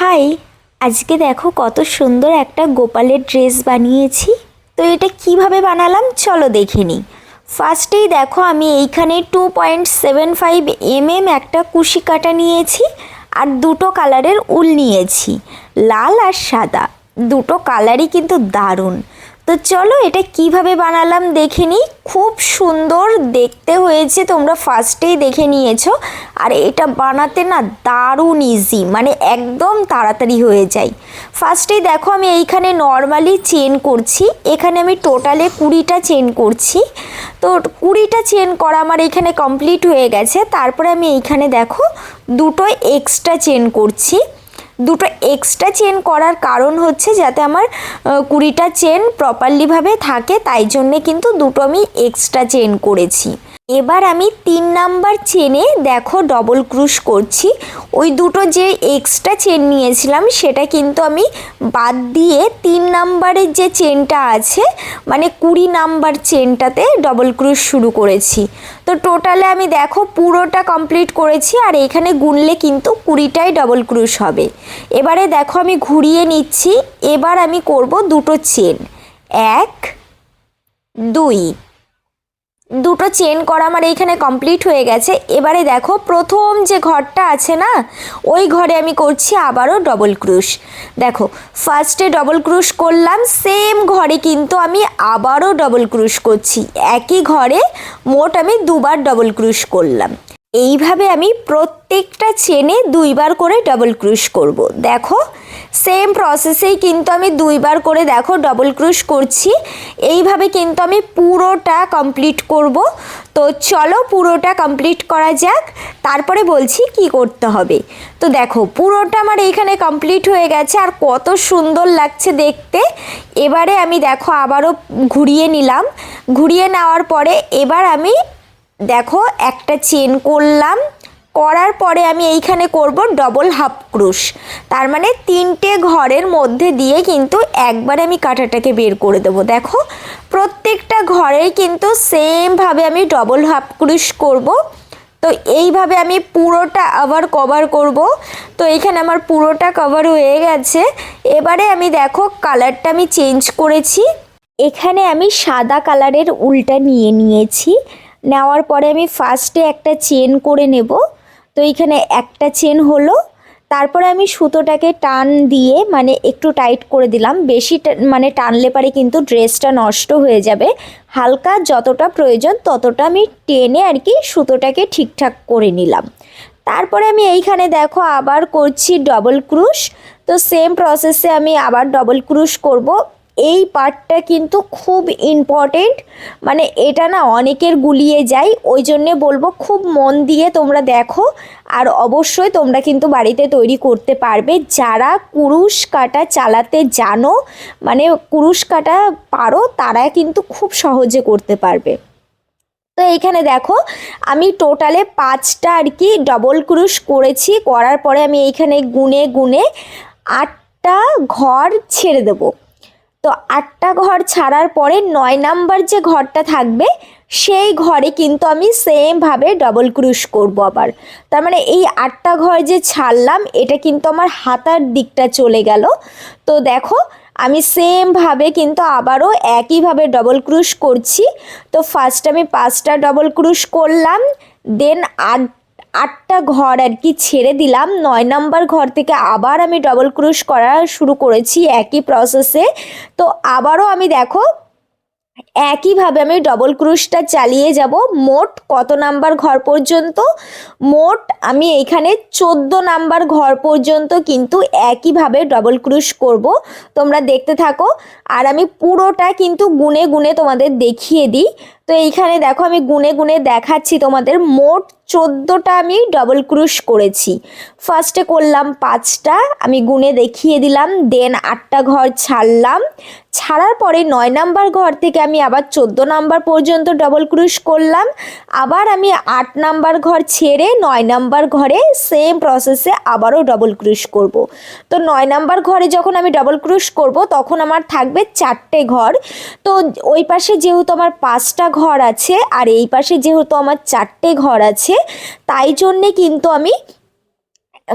High, আজকে দেখো কত সুন্দর একটা গোপালের ড্রেস বানিয়েছি। তো এটা কীভাবে বানালাম? চলো দেখে নিই। ফার্স্টেই দেখো আমি এইখানে two point seven five M M একটা কুশি কাটা নিয়েছি আর দুটো কালারের উল নিয়েছি, লাল আর সাদা। দুটো কালারই কিন্তু দারুণ। তো চলো এটা কীভাবে বানালাম দেখে নিই। খুব সুন্দর দেখতে হয়েছে, তোমরা ফার্স্টেই দেখে নিয়েছো। আর এটা বানাতে না দারুণ ইজি মানে একদম তাড়াতাড়ি হয়ে যায়। ফার্স্টেই দেখো আমি এইখানে নর্মালি চেন করছি, এখানে আমি টোটালে কুড়িটা চেন করছি। তো কুড়িটা চেন করা আমার এখানে কমপ্লিট হয়ে গেছে, তারপরে আমি এইখানে দেখো দুটো এক্সট্রা চেন করছি। দুটো এক্সট্রা চেন করার কারণ হচ্ছে যাতে আমার কুড়িটা চেন প্রপারলিভাবে থাকে, তাই জন্যে কিন্তু দুটো আমি এক্সট্রা চেন করেছি। এবার আমি তিন নাম্বার চেনে দেখো ডবল ক্রুশ করছি। ওই দুটো যে এক্সট্রা চেন নিয়েছিলাম, সেটা কিন্তু আমি বাদ দিয়ে তিন নাম্বারের যে চেনটা আছে মানে কুড়ি নাম্বার চেনটাতে ডবল ক্রুশ শুরু করেছি। তো টোটালে আমি দেখো পুরোটা কমপ্লিট করেছি আর এখানে গুনলে কিন্তু কুড়িটাই ডবল ক্রুশ হবে। এবারে দেখো আমি ঘুরিয়ে নিচ্ছি, এবার আমি করব দুটো চেন এক, দুই। দুটো চেন করা আমার এইখানে কমপ্লিট হয়ে গেছে। এবারে দেখো, প্রথম যে ঘরটা আছে না, ওই ঘরে আমি করছি আবারও ডবল ক্রুশ দেখো ফার্স্টে ডবল ক্রুশ করলাম সেম ঘরে কিন্তু আমি আবারও ডবল ক্রুশ করছি। একই ঘরে মোট আমি দুবার ডবল ক্রুশ করলাম। এইভাবে আমি প্রত্যেকটা চেনে দুইবার করে ডবল ক্রুশ করব। দেখো সেম প্রসেসেই কিন্তু আমি দুইবার করে দেখো ডবল ক্রুশ করছি। এইভাবে কিন্তু আমি পুরোটা কমপ্লিট করব। তো চলো পুরোটা কমপ্লিট করা যাক। তারপরে বলছি কি করতে হবে। তো দেখো, পুরোটা আমার এইখানে কমপ্লিট হয়ে গেছে। আর কত সুন্দর লাগছে দেখতে। এবারে আমি দেখো আবারও ঘুরিয়ে নিলাম। ঘুরিয়ে নেওয়ার পরে এবার আমি দেখো, একটা চেন করলাম। করার পরে আমি এইখানে করব ডবল হাফ ক্রুশ। তার মানে তিনটে ঘরের মধ্যে দিয়ে কিন্তু একবার আমি কাঁটাটাকে বের করে দেবো। দেখো, প্রত্যেকটা ঘরেই কিন্তু সেমভাবে আমি ডবল হাফ ক্রুশ করব। তো এইভাবে আমি পুরোটা আবার কভার করব। তো এখানে আমার পুরোটা কভার হয়ে গেছে। এবারে আমি দেখো কালারটা আমি চেঞ্জ করেছি। এখানে আমি সাদা কালারের উলটা নিয়ে নিয়েছি। নেওয়ার পরে আমি ফার্স্টে একটা চেন করে নেব। তো এখানে একটা চেন হলো। তারপরে আমি সুতোটাকে টান দিয়ে মানে একটু টাইট করে দিলাম। বেশি মানে টানলে পারে কিন্তু ড্রেসটা নষ্ট হয়ে যাবে। হালকা যতটা প্রয়োজন ততটা আমি টেনে আর কি সুতোটাকে ঠিকঠাক করে নিলাম। তারপরে আমি এইখানে দেখো আবার করছি ডবল ক্রুশ তো সেম প্রসেসে আমি আবার ডবল ক্রুশ করব। এই পার্টটা কিন্তু খুব ইম্পর্টেন্ট মানে এটা না অনেকের গুলিয়ে যায়, ওই জন্যে বলব খুব মন দিয়ে তোমরা দেখো, আর অবশ্যই তোমরা কিন্তু বাড়িতে তৈরি করতে পারবে। যারা কুরুশ কাটা চালাতে জানো মানে কুরুশ কাটা পারো তারা কিন্তু খুব সহজে করতে পারবে। তো এইখানে দেখো, আমি টোটালে পাঁচটা আর কি ডবল ক্রুশ করেছি, করার পরে আমি এইখানে গুনে গুনে আটটা ঘর ছেড়ে দেবো। তো আটটা ঘর ছাড়ার পরে নয় নাম্বার যে ঘরটা থাকবে, সেই ঘরে কিন্তু আমি সেমভাবে ডবল ক্রুশ করব আবার। তার মানে এই আটটা ঘর যে ছাড়লাম, এটা কিন্তু আমার হাতার দিকটা চলে গেল। তো দেখো, আমি সেমভাবে কিন্তু আবারও একইভাবে ডবল ক্রুশ করছি। তো ফার্স্ট আমি পাঁচটা ডবল ক্রুশ করলাম দেন আট আটটা ঘর আর কি ছেড়ে দিলাম। নয় নাম্বার ঘর থেকে আবার আমি ডবল ক্রুশ করা শুরু করেছি একই প্রসেসে তো আবারও আমি দেখো, একইভাবে আমি ডবল ক্রুশটা চালিয়ে যাব। মোট কত নাম্বার ঘর পর্যন্ত? মোট আমি এখানে চোদ্দ নাম্বার ঘর পর্যন্ত কিন্তু একইভাবে ডবল ক্রুশ করব। তোমরা দেখতে থাকো। আর আমি পুরোটা কিন্তু গুনে গুনে তোমাদের দেখিয়ে দিই। তো এইখানে দেখো আমি গুনে গুনে দেখাচ্ছি তোমাদের। মোট চোদ্দোটা আমি ডবল ক্রুশ করেছি। ফার্স্টে করলাম পাঁচটা, আমি গুনে দেখিয়ে দিলাম দেন আটটা ঘর ছাড়লাম। ছাড়ার পরে নয় নাম্বার ঘর থেকে আমি আবার চোদ্দ নাম্বার পর্যন্ত ডবল ক্রুশ করলাম। আবার আমি আট নাম্বার ঘর ছেড়ে নয় নাম্বার ঘরে সেম প্রসেসে আবারও ডবল ক্রুশ করব। তো নয় নাম্বার ঘরে যখন আমি ডবল ক্রুশ করব, তখন আমার থাকবে চারটে ঘর। তো ওই পাশে যেহেতু আমার পাঁচটা ঘর আছে আর এই পাশে যেহেতু আমার চারটে ঘর আছে, তাই জন্যে কিন্তু আমি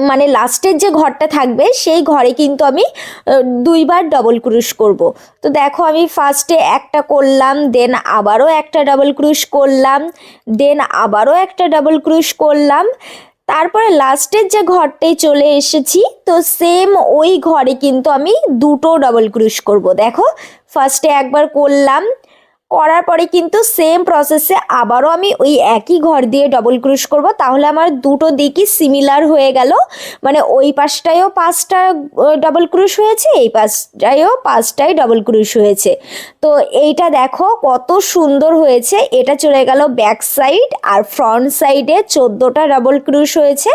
মানে লাস্টের যে ঘরটা থাকবে সেই ঘরে কিন্তু আমি দুইবার ডবল ক্রুশ করব। তো দেখো আমি ফার্স্টে একটা করলাম দেন আবারও একটা ডবল ক্রুশ করলাম দেন আবারও একটা ডবল ক্রুশ করলাম। তারপরে লাস্টের যে ঘরটায় চলে এসেছি, তো সেম ওই ঘরে কিন্তু আমি দুটো ডবল ক্রুশ করব। দেখো ফার্স্টে একবার করলাম করার পরে কিন্তু সেম প্রসেসে আবারও আমি ওই একই ঘর দিয়ে ডবল ক্রুশ করব। তাহলে আমার দুটো দিকই সিমিলার হয়ে গেল। মানে ওই পাশটায়ও পাঁচটা ডবল ক্রুশ হয়েছে, এই পাশটায়ও পাঁচটাই ডবল ক্রুশ হয়েছে। তো এইটা দেখো কত সুন্দর হয়েছে। এটা চলে গেল ব্যাক সাইড আর ফ্রন্ট সাইডে চোদ্দোটা ডবল ক্রুশ হয়েছে।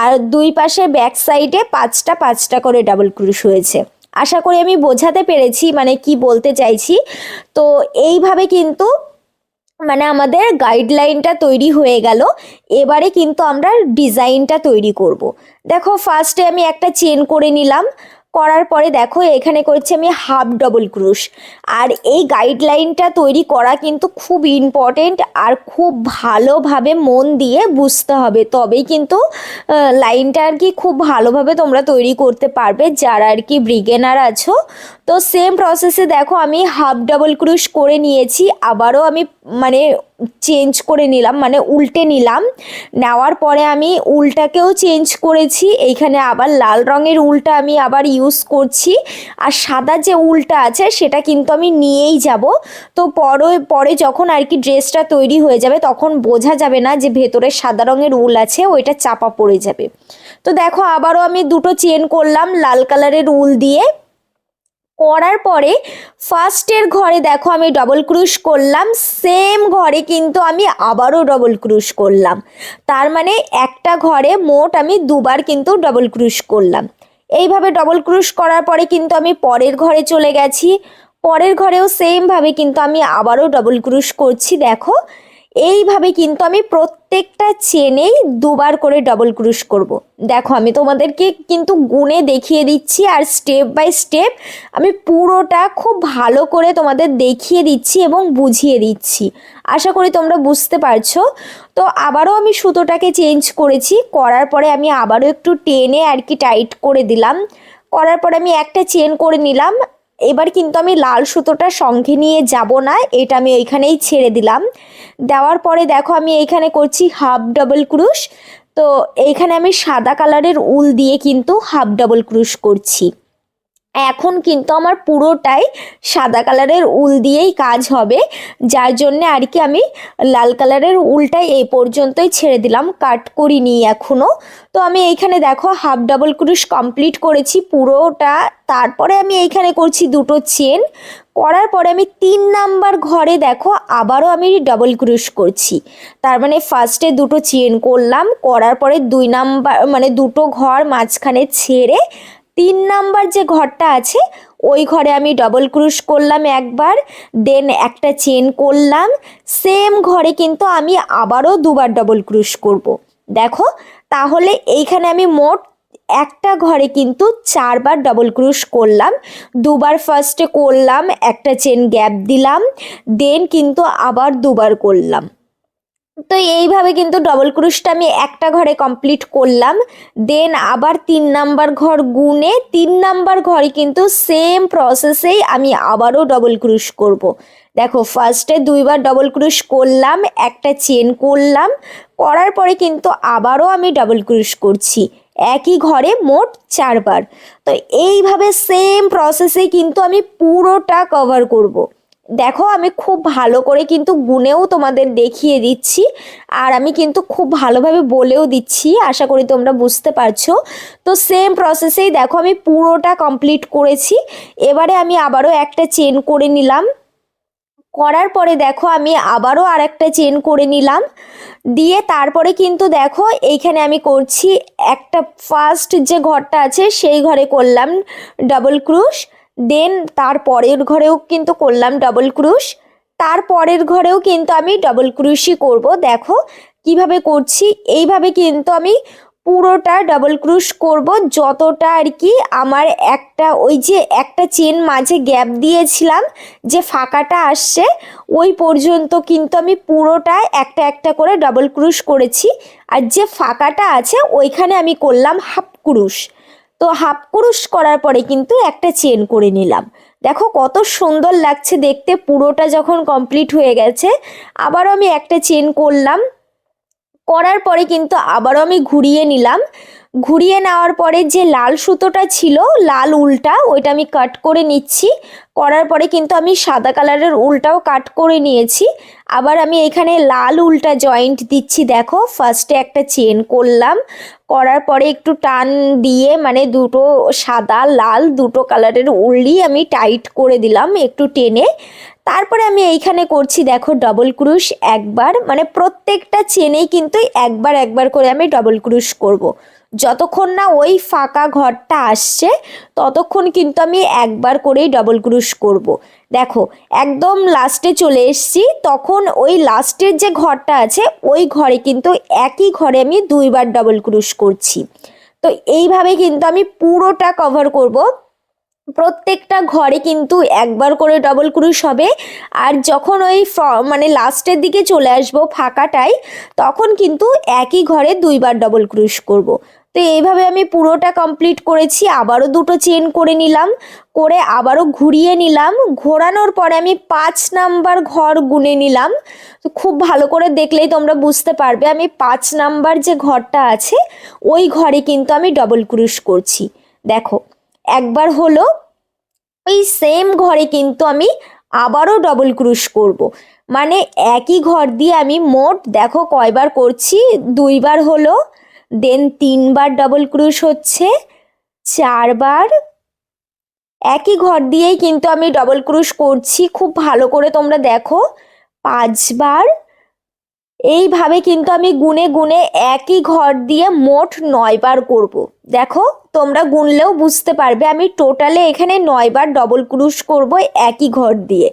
আর দুই পাশে ব্যাক সাইডে পাঁচটা পাঁচটা করে ডাবল ক্রুশ হয়েছে। আশা করি আমি বোঝাতে পেরেছি মানে কি বলতে চাইছি। তো এইভাবে কিন্তু মানে আমাদের গাইডলাইনটা তৈরি হয়ে গেল। এবারে কিন্তু আমরা ডিজাইনটা তৈরি করব। দেখো ফার্স্টে আমি একটা চেন করে নিলাম। করার পরে দেখো, এখানে করছি আমি হাফ ডবল ক্রুশ আর এই গাইডলাইনটা তৈরি করা কিন্তু খুব ইম্পর্টেন্ট আর খুব ভালোভাবে মন দিয়ে বুঝতে হবে। তবেই কিন্তু লাইনটা আর কি খুব ভালোভাবে তোমরা তৈরি করতে পারবে, যারা আর কি ব্রিগেনার আছো। তো সেম প্রসেসে দেখো, আমি হাফ ডাবল ক্রুশ করে নিয়েছি। আবারও আমি মানে চেঞ্জ করে নিলাম মানে উল্টে নিলাম। নেওয়ার পরে আমি উলটাকেও চেঞ্জ করেছি, এইখানে আবার লাল রঙের উলটা আমি আবার ইউজ করছি। আর সাদা যে উলটা আছে, সেটা কিন্তু আমি নিয়েই যাব। তো পরে পরে যখন আর কি ড্রেসটা তৈরি হয়ে যাবে, তখন বোঝা যাবে না যে ভেতরে সাদা রঙের উল আছে, ওইটা চাপা পড়ে যাবে। তো দেখো, আবারও আমি দুটো চেন করলাম, লাল কালারের উল দিয়ে। করার পরে ফার্স্টের ঘরে দেখো আমি ডবল ক্রুশ করলাম সেম ঘরে কিন্তু আমি আবারও ডবল ক্রুশ করলাম। তার মানে একটা ঘরে মোট আমি দুবার কিন্তু ডবল ক্রুশ করলাম। এইভাবে ডবল ক্রুশ করার পরে কিন্তু আমি পরের ঘরে চলে গেছি। পরের ঘরেও সেমভাবে কিন্তু আমি আবারও ডবল ক্রুশ করছি, দেখো। এইভাবে কিন্তু আমি প্রত্যেকটা চেনেই দুবার করে ডবল ক্রুশ করব। দেখো, আমি তোমাদেরকে কিন্তু গুণে দেখিয়ে দিচ্ছি আর স্টেপ বাই স্টেপ আমি পুরোটা খুব ভালো করে তোমাদের দেখিয়ে দিচ্ছি এবং বুঝিয়ে দিচ্ছি। আশা করি তোমরা বুঝতে পারছ। তো আবারও আমি সুতোটাকে চেঞ্জ করেছি। করার পরে আমি আবারও একটু টেনে আর কি টাইট করে দিলাম। করার পরে আমি একটা চেন করে নিলাম। এবার কিন্তু আমি লাল সুতোটা সঙ্গে নিয়ে যাব না, এটা আমি এইখানেই ছেড়ে দিলাম। দেওয়ার পরে দেখো আমি এইখানে করছি হাফ ডাবল ক্রুশ, তো এইখানে আমি সাদা কালারের উল দিয়ে কিন্তু হাফ ডাবল ক্রুশ করছি। এখন কিন্তু আমার পুরোটাই সাদা কালারের উল দিয়েই কাজ হবে। যার জন্য আর কি আমি লাল কালারের উলটাই এই পর্যন্তই ছেড়ে দিলাম, কাট করিনি এখনও তো আমি এইখানে দেখো হাফ ডাবল ক্রুশ কমপ্লিট করেছি পুরোটা। তারপরে আমি এইখানে করছি দুটো চেন। করার পরে আমি তিন নাম্বার ঘরে দেখো আবারও আমি ডাবল ক্রুশ করছি। তার মানে ফার্স্টে দুটো চেন করলাম, করার পরে দুই নাম্বার মানে দুটো ঘর মাঝখানে ছেড়ে তিন নাম্বার যে ঘরটা আছে, ওই ঘরে আমি ডবল ক্রুশ করলাম একবার দেন একটা চেন করলাম। সেম ঘরে কিন্তু আমি আবারও দুবার ডবল ক্রুশ করব। দেখো, তাহলে এইখানে আমি মোট একটা ঘরে কিন্তু চারবার ডবল ক্রুশ করলাম। দুবার ফার্স্টে করলাম, একটা চেন গ্যাপ দিলাম দেন কিন্তু আবার দুবার করলাম। তো এইভাবে কিন্তু ডবল ক্রুশটা আমি একটা ঘরে কমপ্লিট করলাম দেন আবার তিন নাম্বার ঘর গুনে তিন নাম্বার ঘরে কিন্তু সেম প্রসেসেই আমি আবারও ডবল ক্রুশ করব। দেখো ফার্স্টে দুইবার ডবল ক্রুশ করলাম, একটা চেন করলাম, করার পরে কিন্তু আবারও আমি ডবল ক্রুশ করছি একই ঘরে মোট চারবার তো এইভাবে সেম প্রসেসে কিন্তু আমি পুরোটা কভার করব। দেখো, আমি খুব ভালো করে কিন্তু গুনেও তোমাদের দেখিয়ে দিচ্ছি আর আমি কিন্তু খুব ভালোভাবে বলেও দিচ্ছি, আশা করি তোমরা বুঝতে পারছ। তো সেম প্রসেসেই দেখো, আমি পুরোটা কমপ্লিট করেছি। এবারে আমি আবারও একটা চেন করে নিলাম। করার পরে দেখো, আমি আবারও আর একটা চেন করে নিলাম। দিয়ে তারপরে কিন্তু দেখো, এইখানে আমি করছি একটা ফার্স্ট যে ঘরটা আছে, সেই ঘরে করলাম ডাবল ক্রুশ দেন তার পরের ঘরেও কিন্তু করলাম ডবল ক্রুশ তার পরের ঘরেও কিন্তু আমি ডবল ক্রুশই করব। দেখো কীভাবে করছি। এইভাবে কিন্তু আমি পুরোটা ডবল ক্রুশ করব। যতটা আর কি আমার একটা, ওই যে একটা চেন মাঝে গ্যাপ দিয়েছিলাম যে ফাঁকাটা আসছে, ওই পর্যন্ত কিন্তু আমি পুরোটা একটা একটা করে ডবল ক্রুশ করেছি। আর যে ফাঁকাটা আছে, ওইখানে আমি করলাম হাফ ক্রুশ তো হাফ কুরুশ করার পরে কিন্তু একটা চেন করে নিলাম। দেখো কত সুন্দর লাগছে দেখতে, পুরোটা যখন কমপ্লিট হয়ে গেছে, আবারও আমি একটা চেন করলাম। করার পরে কিন্তু আবারও আমি ঘুরিয়ে নিলাম। ঘুরিয়ে নেওয়ার পরে যে লাল সুতোটা ছিল, লাল উলটা, ওইটা আমি কাট করে নিচ্ছি। করার পরে কিন্তু আমি সাদা কালারের উলটাও কাট করে নিয়েছি। আবার আমি এখানে লাল উলটা জয়েন্ট দিচ্ছি, দেখো। ফার্স্টে একটা চেন করলাম। করার পরে একটু টান দিয়ে মানে দুটো সাদা, লাল দুটো কালারের উলই আমি টাইট করে দিলাম একটু টেনে। তারপরে আমি এইখানে করছি, দেখো ডবল ক্রুশ একবার। মানে প্রত্যেকটা চেনেই কিন্তু একবার একবার করে আমি ডবল ক্রুশ করব। যতক্ষণ না ওই ফাঁকা ঘরটা আসছে, ততক্ষণ কিন্তু আমি একবার করেই ডবল ক্রুশ করব। দেখো, একদম লাস্টে চলে এসছি, তখন ওই লাস্টের যে ঘরটা আছে, ওই ঘরে কিন্তু একই ঘরে আমি দুইবার ডবল ক্রুশ করছি তো এইভাবে কিন্তু আমি পুরোটা কভার করব প্রত্যেকটা ঘরে কিন্তু একবার করে ডবল ক্রুশ হবে। আর যখন ওই মানে লাস্টের দিকে চলে আসব ফাঁকাটাই তখন কিন্তু একই ঘরে দুইবার ডবল ক্রুশ করব। তো এইভাবে আমি পুরোটা কমপ্লিট করেছি, আবারও দুটো চেন করে নিলাম, করে আবারও ঘুরিয়ে নিলাম। ঘোরানোর পরে আমি পাঁচ নাম্বার ঘর গুনে নিলাম। তো খুব ভালো করে দেখলেই তোমরা বুঝতে পারবে, আমি পাঁচ নাম্বার যে ঘরটা আছে, ওই ঘরে কিন্তু আমি ডবল ক্রুশ করছি। দেখো একবার হলো, ওই সেম ঘরে কিন্তু আমি আবারও ডবল ক্রুশ করব। মানে একই ঘর দিয়ে আমি মোট, দেখো কয়বার করছি, দুইবার হলো দেন তিনবার ডবল ক্রুশ হচ্ছে, চারবার একই ঘর দিয়েই কিন্তু আমি ডবল ক্রুশ করছি, খুব ভালো করে তোমরা দেখো, পাঁচবার এইভাবে কিন্তু আমি গুনে গুনে একই ঘর দিয়ে মোট নয়বার করব। দেখো, তোমরা গুনলেও বুঝতে পারবে আমি টোটালে এখানে নয়বার ডবল ক্রুশ করব একই ঘর দিয়ে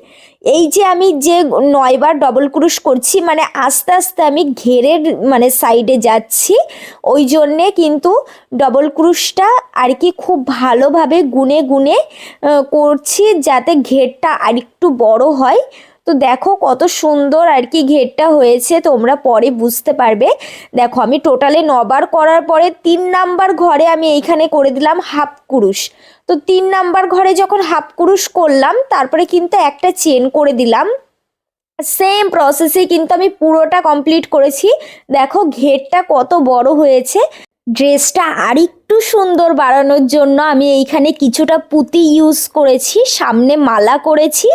এই যে আমি যে নয়বার ডবল ক্রুশ করছি মানে আস্তে আস্তে আমি ঘেরের মানে সাইডে যাচ্ছি, ওই জন্যে কিন্তু ডবল ক্রুশটা আর কি খুব ভালোভাবে গুনে গুনে করছি যাতে ঘেরটা আরেকটু বড় হয় তো দেখো কত সুন্দর আর কি ঘেরটা হয়েছে, তোমরা পরে বুঝতে পারবে। দেখো আমি টোটালে নবার করার পরে তিন নাম্বার ঘরে আমি এইখানে করে দিলাম হাফ কুরুশ। তো তিন নাম্বার ঘরে যখন হাফ কুরুশ করলাম, তারপরে কিন্তু একটা চেন করে দিলাম। সেম প্রসেসে কিন্তু আমি পুরোটা কমপ্লিট করেছি। দেখো ঘেরটা কত বড় হয়েছে। ড্রেসটা আরেকটু সুন্দর বাড়ানোর জন্য আমি এইখানে কিছুটা পুঁতি ইউজ করেছি, সামনে মালা করেছি।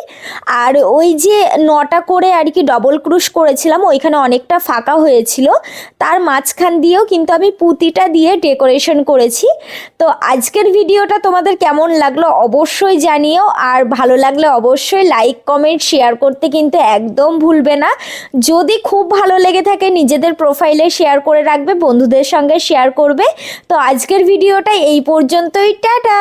আর ওই যে নটা করে আর কি ডবল ক্রুশ করেছিলাম, ওইখানে অনেকটা ফাঁকা হয়েছিল। তার মাঝখান দিয়েও কিন্তু আমি পুঁতিটা দিয়ে ডেকোরেশন করেছি। তো আজকের ভিডিওটা তোমাদের কেমন লাগল অবশ্যই জানিও, আর ভালো লাগলে অবশ্যই লাইক কমেন্ট শেয়ার করতে কিন্তু একদম ভুলবে না। যদি খুব ভালো লেগে থাকে, নিজেদের প্রোফাইলে শেয়ার করে রাখবে, বন্ধুদের সঙ্গে শেয়ার করবে। তো আজকের ভিডিওটা এই পর্যন্তই টাটা!